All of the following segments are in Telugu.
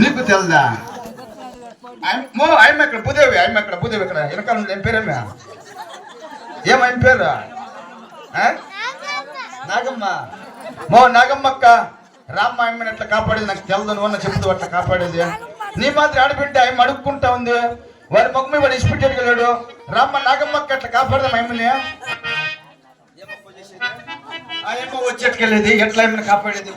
నీకు తెలుదా? ఆయన- మో ఆయమ్మ ఎక్కడ? భూదేవి ఆయన ఎక్కడ? భూదేవి ఇక్కడ వెనకాల ఏం పేరేమే ఏం ఆయన పేరు? నాగమ్మ. మో నాగమ్మక్క రామ్మ ఆయమ్మని ఎట్లా కాపాడేది? నాకు తెలదు నువ్వు అన్న చెప్తూ అట్లా కాపాడేది. నీ మాత్రం ఆడబిడ్డ ఆయన అడుక్కుంటా ఉంది. వారి మొగ్గు మీద వాడు ఇస్పిట్ వెళ్ళాడు. రామ్మ నాగమ్మక్క అట్లా కాపాడదాం ఆయమ్మని? ఆయమ్మ వచ్చేట్టుకెళ్ళేది ఎట్లా ఆయమ్మని కాపాడేది?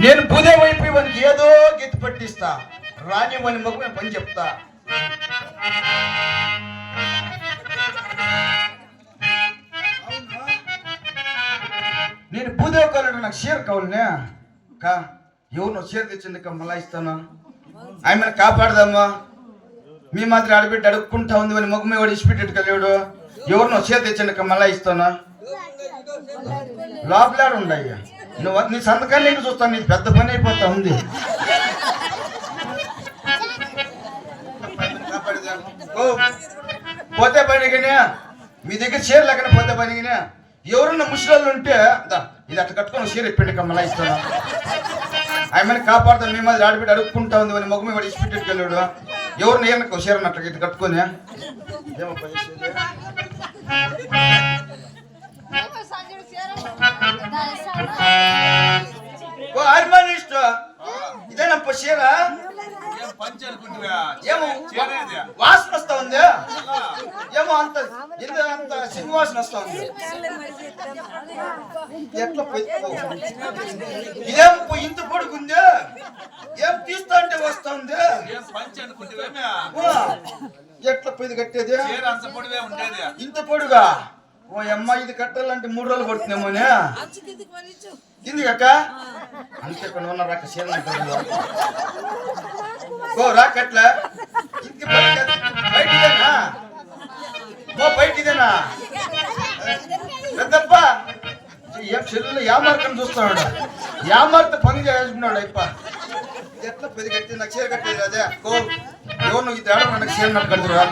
నేను పూజ వైపు వానికి ఏదో గీత పట్టిస్తా. రాని వాని మొక్క మీద పని చెప్తా. నేను పూజ కావాలంటే నాకు షేర్ కావాలనే. కా ఎవరు నువ్వు షేర్ తెచ్చింది కా మళ్ళా ఇస్తాను. ఆమెను కాపాడదామా మీ మాత్రం ఆడబిడ్డ అడుక్కుంటా ఉంది వాని మొక్క మీద వాడు ఇచ్చిపెట్టేట్టు కలిగాడు ఎవరు నువ్వు షేర్ మళ్ళా ఇస్తాను. లోపలాడు ఉండయ్యా నువ్వు నీ సంతకాలు నేను చూస్తాను నీకు పెద్ద పని అయిపోతా ఉంది. ఓ, పోతే పనిగినా మీ దగ్గర చీర లేకనే పోతే పనిగినా ఎవరన్నా ముసలాళ్ళు ఉంటే ఇది అట్లా కట్టుకొని చీర ఇప్పండి కమ్మలా ఇస్తాను ఆమెను కాపాడుతాను మీ మాది ఆడబిడ్డ అడుక్కుంటా ఉంది వాని మొగ్గు మీద ఇచ్చిపెట్టేట్టు వెళ్ళాడు ఎవరిని ఏమన్నా చీర అట్లా ఇది కట్టుకొని. ఏమో ఏం పంచి అనుకుంటున్నా ఏమో. వాసన వస్తా ఉంది? ఏమో అంత ఇంత అంత సిగ్గు వాసన వస్తా ఉంది. ఎట్లా ఇదేం ఇంత పొడుగుంది? ఏం తీస్తా అంటే వస్తా ఉంది? ఎట్లా పోయి కట్టేది? ఇంత పొడుగా? ఓ అమ్మ ఇది కట్టాలంటే మూడు రోజులు పడుతుందేమోనే కింది అక్క. అంతే కొన్ని ఉన్న రాక చీర అంటారు. ఓ రాకట్లా ఇంటికి బయట- బయటిదేనా? ఓ బయటిదేనా? పెద్దప్ప. చెల్లెలు యామార్కం చూస్తాడు యామార్త పని చేసుకున్నాడు అయ్యప్ప ఎట్లా పెద్ద కట్టి నాకు చీర కట్టేది అదే. ఓ ఎవరు నువ్వు ఇది తేడా నాకు చీర నాకు కడుతురా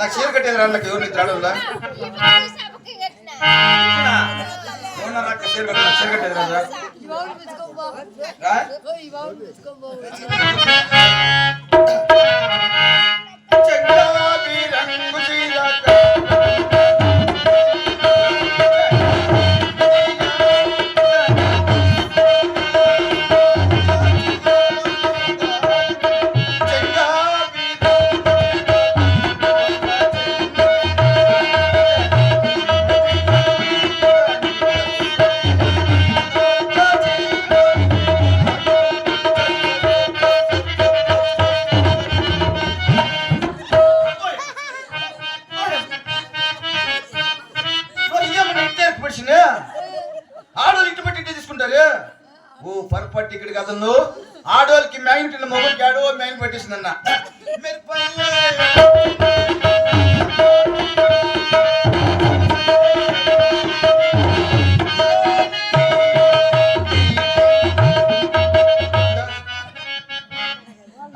నాకు చీర కట్టేది రా నాకు ఎవరు నీ తేడా ఎవరు నాకు చీర కట్టే నాకు చీర కట్టేది రా రా చెంగావి రంగు ఏర్పరిచిన ఆడోళ్ళు ఇంటి బట్టి ఇంటి తీసుకుంటారు? ఓ పరపట్టి ఇక్కడ కదండు ఆడవాళ్ళకి ఆడోళ్ళకి మ్యాగ్నెట్ మొబైల్కి ఆడో మ్యాగ్నెట్ పట్టేసిందన్న.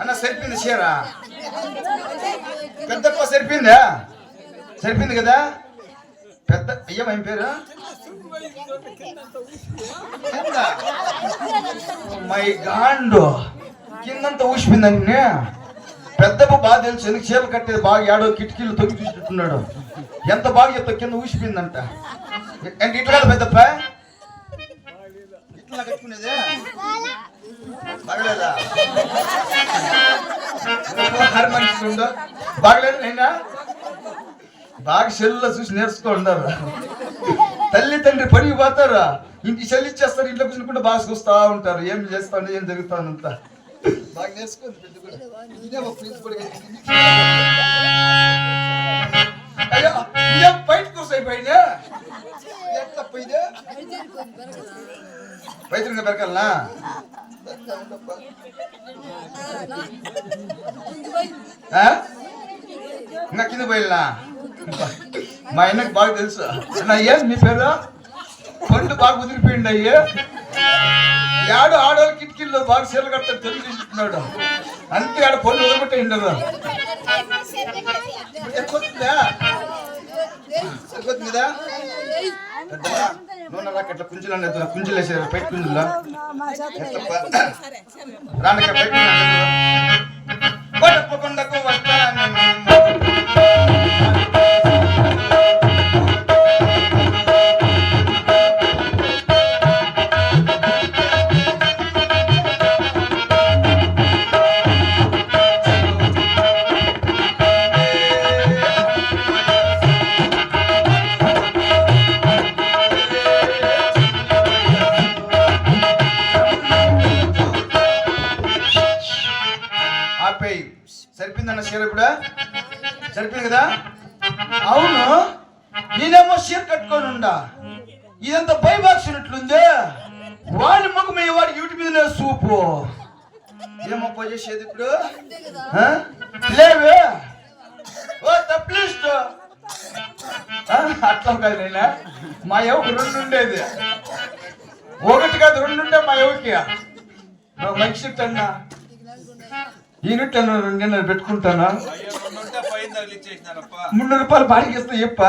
అన్న సరిపోయింది చీరా? పెద్దప్ప సరిపోయిందా? సరిపోయింది కదా? పెద్ద అయ్యమ్మ ఏం పేరు? మై గాండు. కిందంతా ఊసిపోయిందండి పెద్దప్ప బాగా తెలుసు ఎందుకు చీరలు కట్టేది బాగా ఏడో కిటికీలు తొక్కి చూసుకుంటున్నాడు ఎంత బాగా చెప్తా కింద ఊసిపోయిందంట. అంటే ఇట్లా కదా పెద్దప్ప? ఇట్లా కట్టుకునేదే? బాగలేదా? ఉందో బాగలేదు నైనా? బాగా సెల్లో చూసి నేర్చుకుంటారు తల్లి తండ్రి పనికి పోతారు? ఇంటి సెల్ ఇంట్లో కూర్చుంటే బాగా చూస్తా ఉంటారు. ఏం చేస్తాను ఏం జరుగుతానంత బాగా నేర్చుకోండి కూడా. ఇదే మా ప్రిన్స్ అయ్యో ఇదేం బయట కూర్చోయి ఎట్లా పెరకల్నా ఇంకా కింద పోయినా మా ఆయనకు బాగా తెలుసు. నా ఏం మీ పేరు పండు బాగా కుదిరిపోయింది అయ్యా. యాడు ఆడవాళ్ళ కిటికీల్లో బాగా చీరలు కడతాడు తొలి తీసుకున్నాడు అంతే ఆడ పళ్ళు వదిలిపెట్టే ఉండదు ఎక్కుతుందా ఎక్కుతుందా నూనె రాక అట్లా కుంజులు కుంజులు వేసారు కుంజులు? వస్తాను సరిపోయిందన్న చీర కూడా సరిపోయింది కదా? అవును. నేనేమో చీర కట్టుకొని ఉండా. ఇదంతా బైబాక్స్ వాడి ముఖం వాడి యూటి మీద సూపు. ఏమో పోయి చేసేది ఇప్పుడు? ఆ? లేవే. ఓ తప్లిస్ట్ అట్లా కాదు నేనా మా ఎవరికి రెండు ఉండేది? ఒకటి కాదు రెండు ఉంటే మా ఎవరికి? మంచి అన్నా. యూనిట్ పెట్టుకుంటానా రెండు పైన తగిలిచ్చేసినారప్ప మున్నూరు రూపాయలు బాడికి ఇస్తే ఇప్ప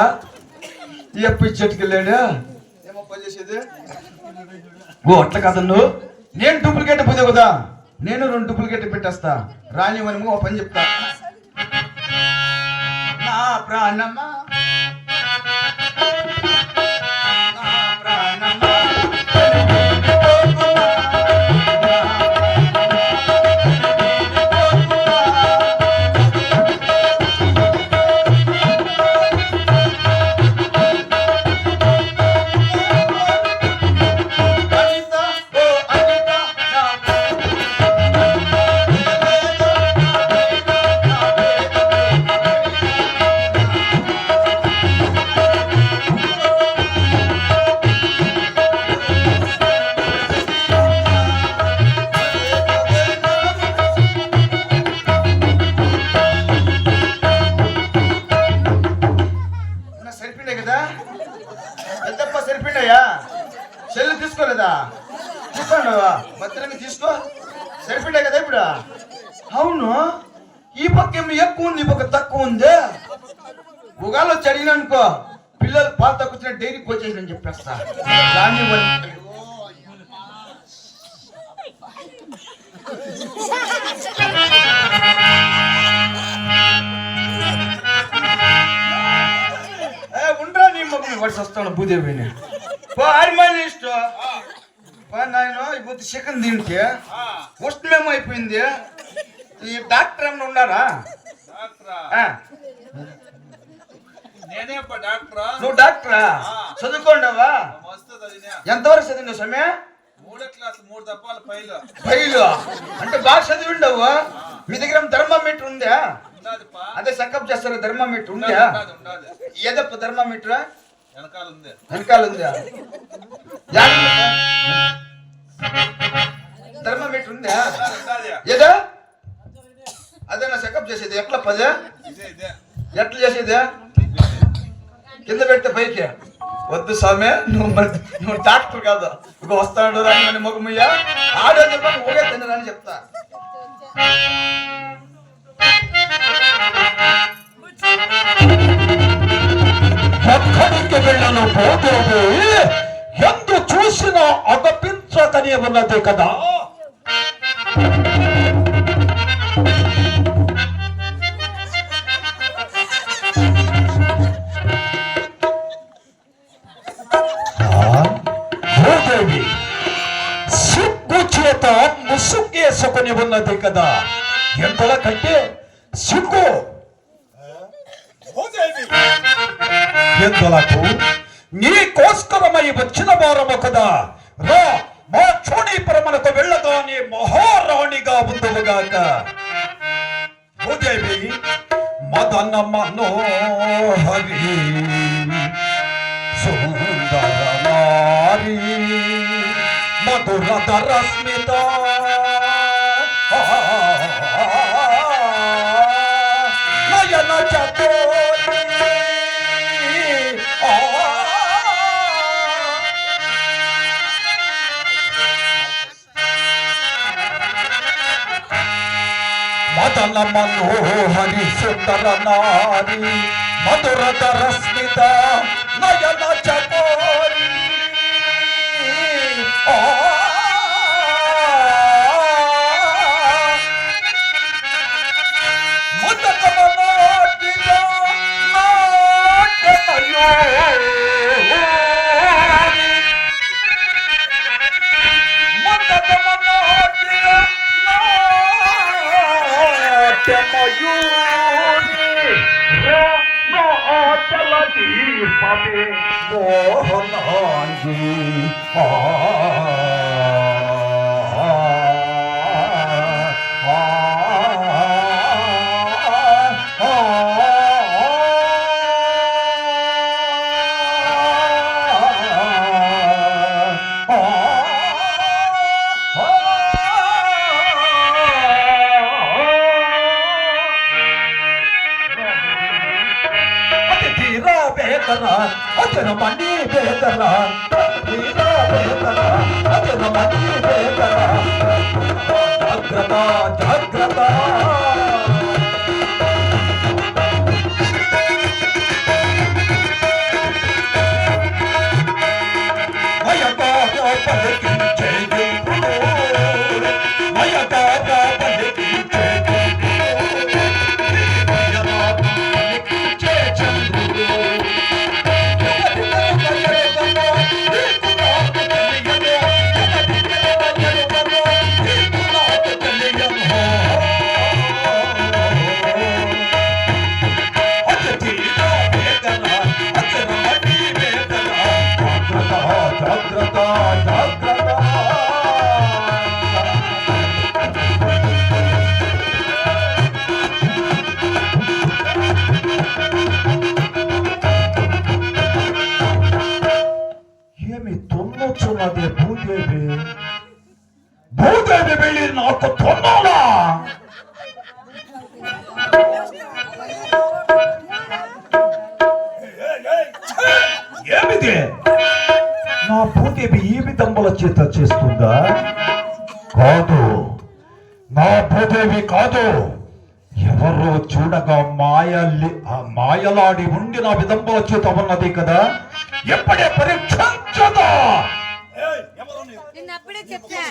ఈ అప్పు ఇచ్చేట్టుకు చేసేది? ఓ అట్లా కాదన్ను నేను డూప్లికేట్ పోతే కదా నేను రెండు డూప్లికేట్ పెట్టేస్తా. రాని మనము ఓ పని చెప్తా. నా ప్రాణమా? చెప్పేస్తా దాన్ని ఉండరా నీ మమ్మల్ని వాడి వస్తాను భూదేవిని ఆరిమాని ఇష్టం. నాయన ఇప్పుడు చికెన్ తింటే ఉష్ణమేమో అయిపోయింది. ఈ డాక్టర్ ఏమైనా ఉన్నారా నేనే డాక్టరా? నువ్వు డాక్టరా? చదువుకోండవా? ఎంతవరకు చదివినావు సమయ? మూడో క్లాస్ మూడు దప్పాల పైలు. పైలు. అంటే బాగా చదివిండవు? మీ దగ్గర థర్మామీటర్ ఉందా? అదే చెకప్ చేస్తారు? థర్మామీటర్ ఉన్నది ఉందా ఏదప్ప థర్మామీటర్? వెనకాల ఉంది. వెనకాల ఉందా? థర్మామీటర్ ఉందా? ఏదా? అదే నా చెకప్ చేసేది. ఎట్లా పదే ఎట్లా చేసేది? కింద పెడితే పైకి. వద్దు స్వామి నువ్వు మరి- నువ్వు డాక్టర్ కాదు. ఇక వస్తాడు రాని మొగమయ్య ఆడేది ఊరే తినదని చెప్తా. ఎక్కడికి వెళ్ళను పోతోంది ఎందు చూసినా అగపించకనే ఉన్నది కదా? ఉన్నది కదా. ఎంతల కంటే సిగ్గు నీ నీకోస్కరమై వచ్చిన వారము కదా. రా మా చోడీపురమునకు వెళ్ళగానే మహారాణిగా ఉందువుగాక భూదేవి మదన మనోహరి సుందర నారి మధురత రస్మిత మదన మనోహరి సుందర నారి మధురత రస్మిత నయన পাবে মোহন হঞ্জি 拜 తొన్నొచ్చున్నది ಭೂದೇವಿ ಭೂದೇವಿ ಬೆಳ್ಳಿ ನಾಲ್ಕು తొన్నాలా ఏమిది? నా భూదేవి ఈ విధంబల చేత చేస్తుందా? కాదు. నా భూదేవి కాదు. ఎవరో చూడగా మాయల్లి ఆ మాయలాడి ఉండి నా విదంబల చేత ఉన్నది కదా? ఎప్పుడే పరీక్షించదా? నిన్నప్పుడే చెప్పా.